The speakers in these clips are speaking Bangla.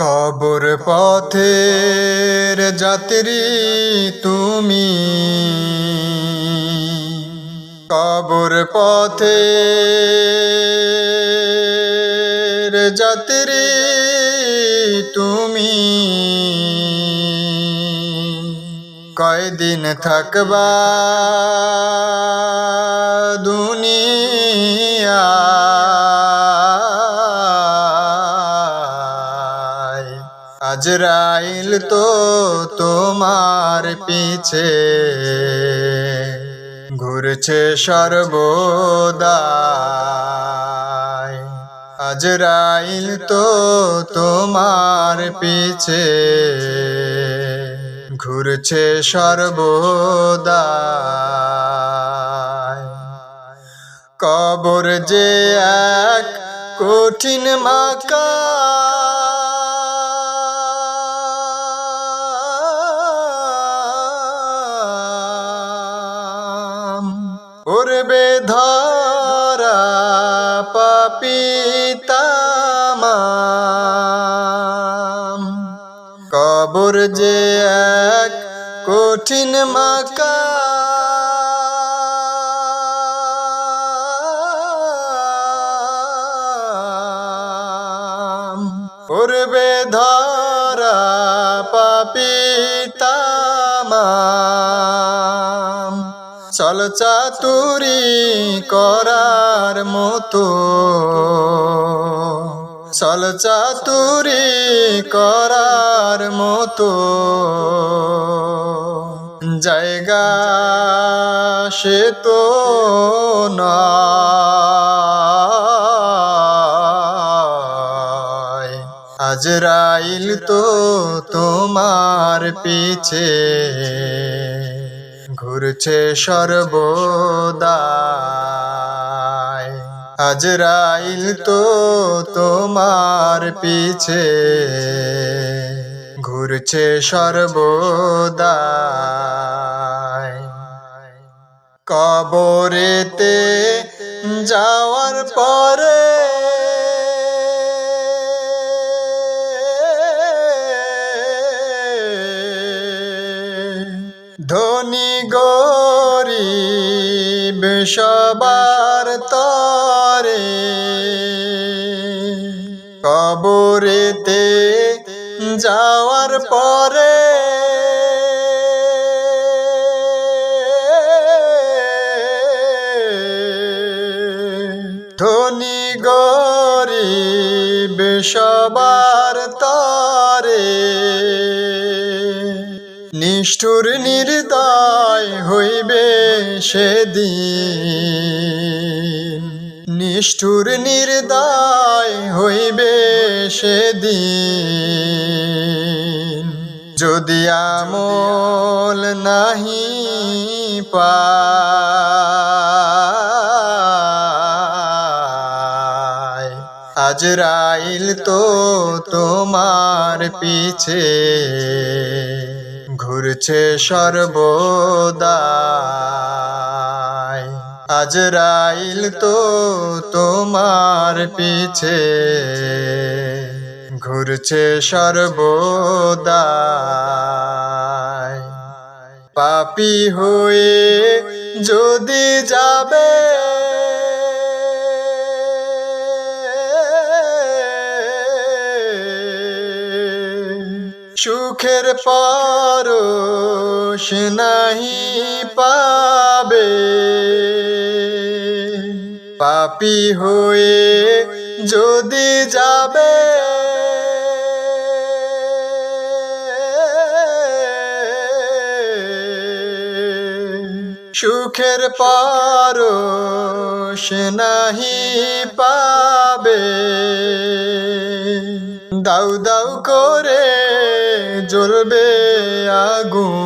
কবর পথের যাত্রী তুমি। কবর পথের যাত্রী তুমি। কয়দিন থাকবা দুনিয়ায় আজরাইল তো তোমার পিছে। ঘুরছে সর্বদাই। আজরাইল তো তোমার পিছে। ঘুরছে সর্বদাই। কবর যে এক কঠিন মাকা পাপিতামাম কবর যে এক কঠিন মাকা উড়বে ধরা পাপিতামাম চল চাতুরি করার মতো। চল চাতুরি করার মতো। জায়গা সে তো আজরাইল তো তোমার পিছে। ঘুরছে সর্বদাই। আজরাইল তো তোমার পিছে। ঘুরছে সর্বদাই। কবরেতে যাওয়ার পরে ধনী গরিব সবার তরে। কবরেতে যাওয়ার পরে ধনী গরিব সবার তরে। নিষ্ঠুর নির্দয় হইবে সেদিন। নিষ্ঠুর নির্দয় হইবে সেদিন। যদি আমল নাহি পায় আজরাইল তো তোমার পিছে। ঘুরছে সর্বদাই। আজরাইল তো তোমার পিছে। ঘুরছে সর্বদাই। পাপি হয়ে যদি যাবে সুখের পরশ নাহি পাবে। পাপি হয়ে যদি যাবে সুখের পরশ নাহি পাবে। দাউ দাউ করে জ্বলবে আগুন।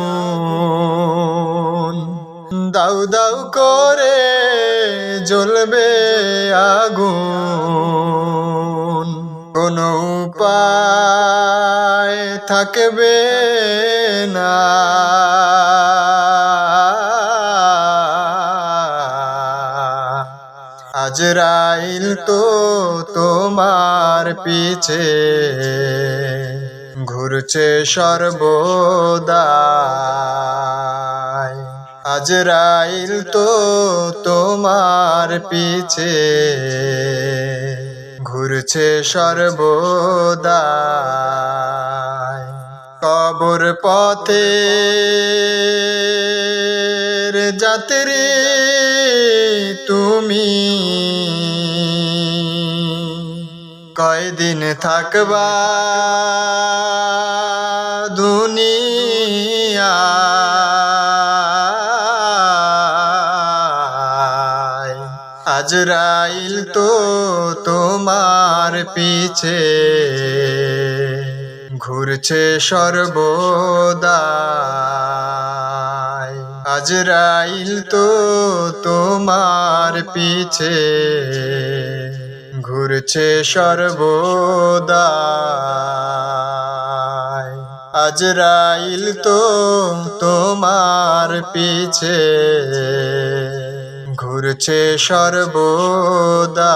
দাউ দাউ করে জ্বলবে আগুন। কোনো উপায় থাকবে না। আজরাইল তো তোমার পিছে। ঘুরছে সর্বদা আজরাইল তো তোমার পিছে। ঘুরছে সর্বদা কবর পথে যাত্রী তুমি। কয়দিন থাকবা দুনিয়া? আজরাইল তো তোমার পিছে। ঘুরছে সর্বদা। আজরাইল তো তোমার পিছে। ঘুরছে সর্বদা আজরাইল তো তোমার পিছে। ঘুরছে সর্বদা